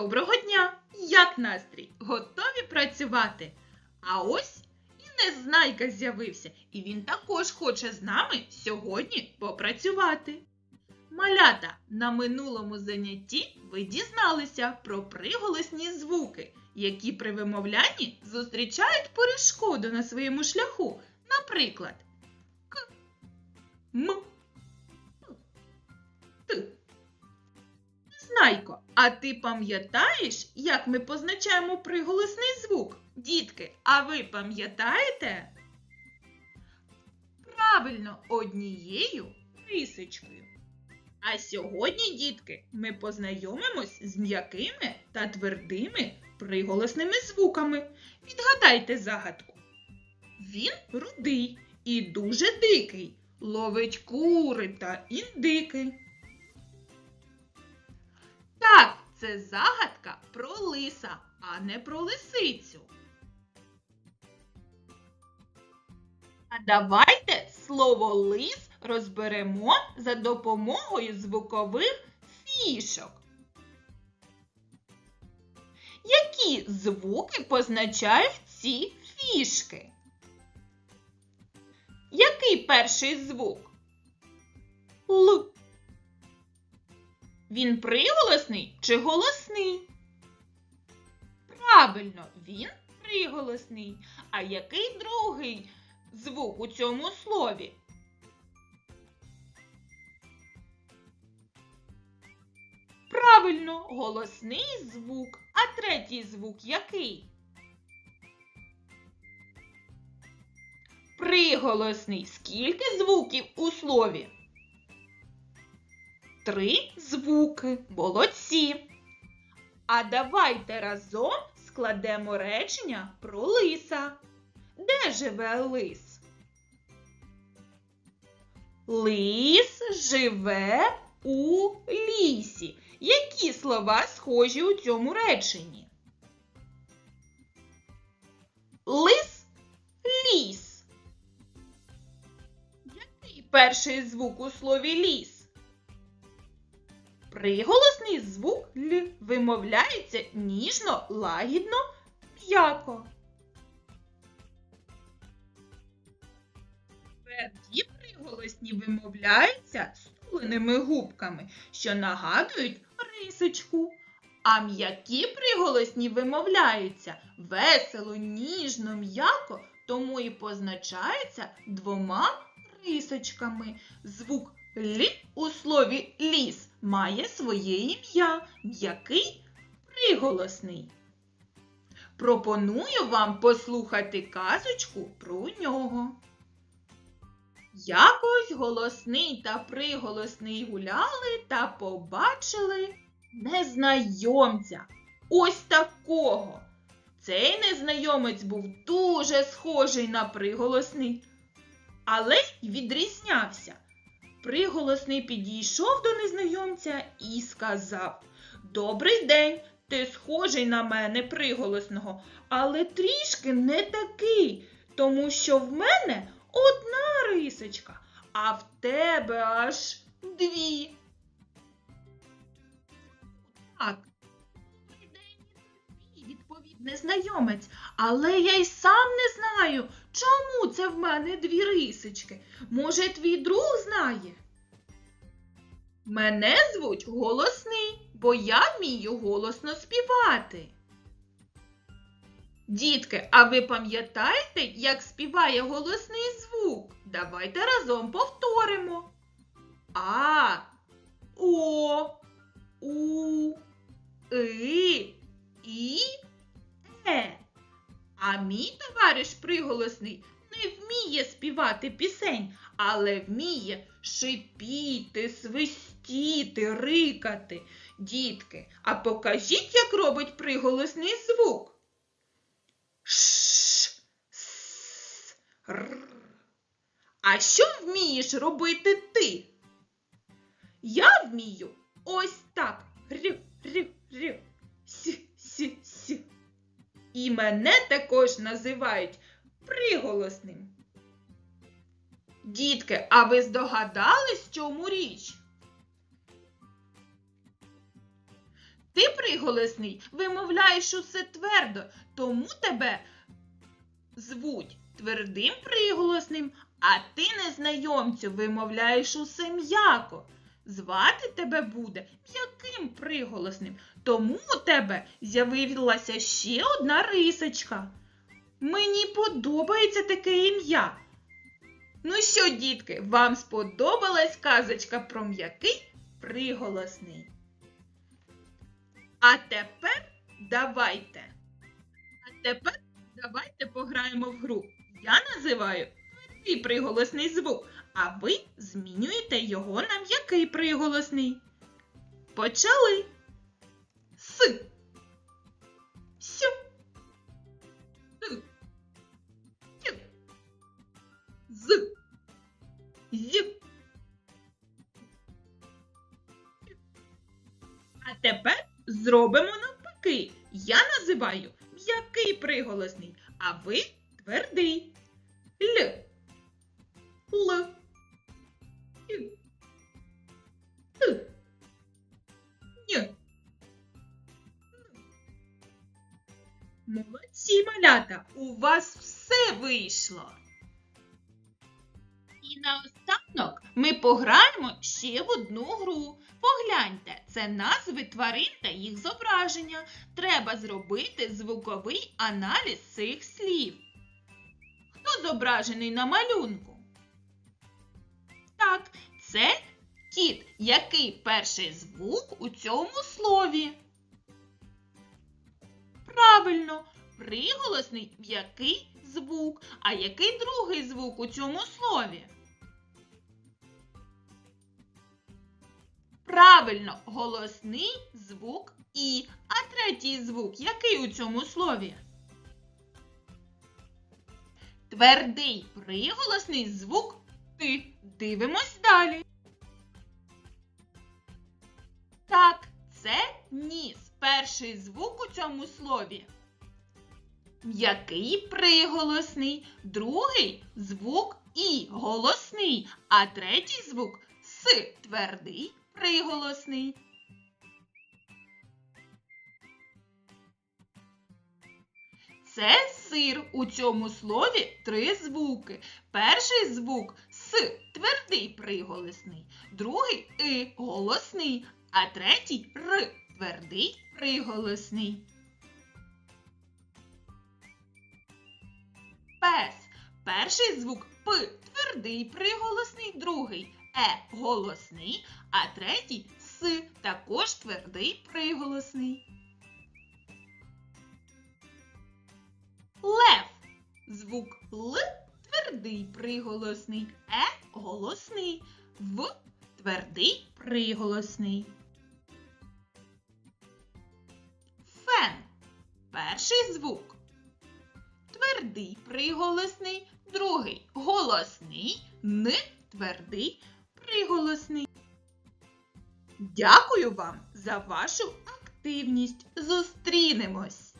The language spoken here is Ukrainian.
Доброго дня! Як настрій? Готові працювати? А ось і Незнайка з'явився, і він також хоче з нами сьогодні попрацювати. Малята, на минулому занятті ви дізналися про приголосні звуки, які при вимовлянні зустрічають перешкоду на своєму шляху. Наприклад, К, М, а ти пам'ятаєш, як ми позначаємо приголосний звук? Дітки, а ви пам'ятаєте? Правильно, однією рисочкою. А сьогодні, дітки, ми познайомимось з м'якими та твердими приголосними звуками. Відгадайте загадку. Він рудий і дуже дикий, ловить кури та індики. Це загадка про лиса, а не про лисицю. А давайте слово лис розберемо за допомогою звукових фішок. Які звуки позначають ці фішки? Який перший звук? Л. Він приголосний чи голосний? Правильно, він приголосний. А який другий звук у цьому слові? Правильно, голосний звук. А третій звук який? Приголосний. Скільки звуків у слові? Три звуки. Молодці. А давайте разом складемо речення про лиса. Де живе лис? Лис живе у лісі. Які слова схожі у цьому реченні? Лис ліс. Який перший звук у слові ліс? Приголосний звук Л вимовляється ніжно, лагідно, м'яко. Тверді приголосні вимовляються стуленими губками, що нагадують рисочку. А м'які приголосні вимовляються весело, ніжно, м'яко, тому і позначаються двома рисочками. Звук Л у слові ліс має своє ім'я, м'який приголосний. Пропоную вам послухати казочку про нього. Якось голосний та приголосний гуляли та побачили незнайомця. Ось такого. Цей незнайомець був дуже схожий на приголосний, але й відрізнявся. Приголосний підійшов до незнайомця і сказав Добрий день, ти схожий на мене приголосного, але трішки не такий, тому що в мене одна рисочка, а в тебе аж дві. Так, відповів незнайомець, але я й сам не знаю, чому це в мене дві рисочки. Може, твій друг знає? Мене звуть голосний, бо я вмію голосно співати. Дітки, а ви пам'ятаєте, як співає голосний звук? Давайте разом повторимо. А, О, У, И, І, Е. А мій товариш приголосний не вміє співати пісень, але вміє шипіти, свистіти, рикати. Дітки, а покажіть, як робить приголосний звук. Ш, с, р. А що вмієш робити ти? Я вмію ось так. Рю, рю, рю. І мене також називають приголосним. Дітки, а ви здогадались, чому річ? Ти приголосний, вимовляєш усе твердо, тому тебе звуть твердим приголосним, а ти, незнайомцю, вимовляєш усе м'яко. Звати тебе буде м'яким приголосним, тому у тебе з'явилася ще одна рисочка. Мені подобається таке ім'я. Ну що, дітки, вам сподобалась казочка про м'який приголосний? А тепер давайте. А тепер давайте пограємо в гру. Я називаю твердий приголосний звук, а ви змінюєте його на м'який приголосний. Почали. С. Сю. З. З. А тепер зробимо навпаки. Я називаю м'який приголосний, а ви твердий. Л. Л. Молодці, малята, у вас все вийшло. І наостанок ми пограємо ще в одну гру. Погляньте, це назви тварин та їх зображення. Треба зробити звуковий аналіз цих слів. Хто зображений на малюнку? Так, це кіт. Який перший звук у цьому слові? Правильно, приголосний м'який звук. А який другий звук у цьому слові? Правильно, голосний звук І. А третій звук який у цьому слові? Твердий приголосний звук Ти. Дивимось далі. Так, це ніс. Перший звук у цьому слові. М'який приголосний, другий звук І голосний, а третій звук С твердий приголосний. Це сир. У цьому слові три звуки. Перший звук С твердий приголосний, другий И голосний, а третій Р твердий приголосний. Пес. Перший звук П твердий приголосний, другий Е голосний, а третій С також твердий приголосний. Лев. Звук Л твердий приголосний, Е голосний, В твердий приголосний. Перший звук. Твердий приголосний, другий голосний, Н твердий приголосний. Дякую вам за вашу активність. Зустрінемось!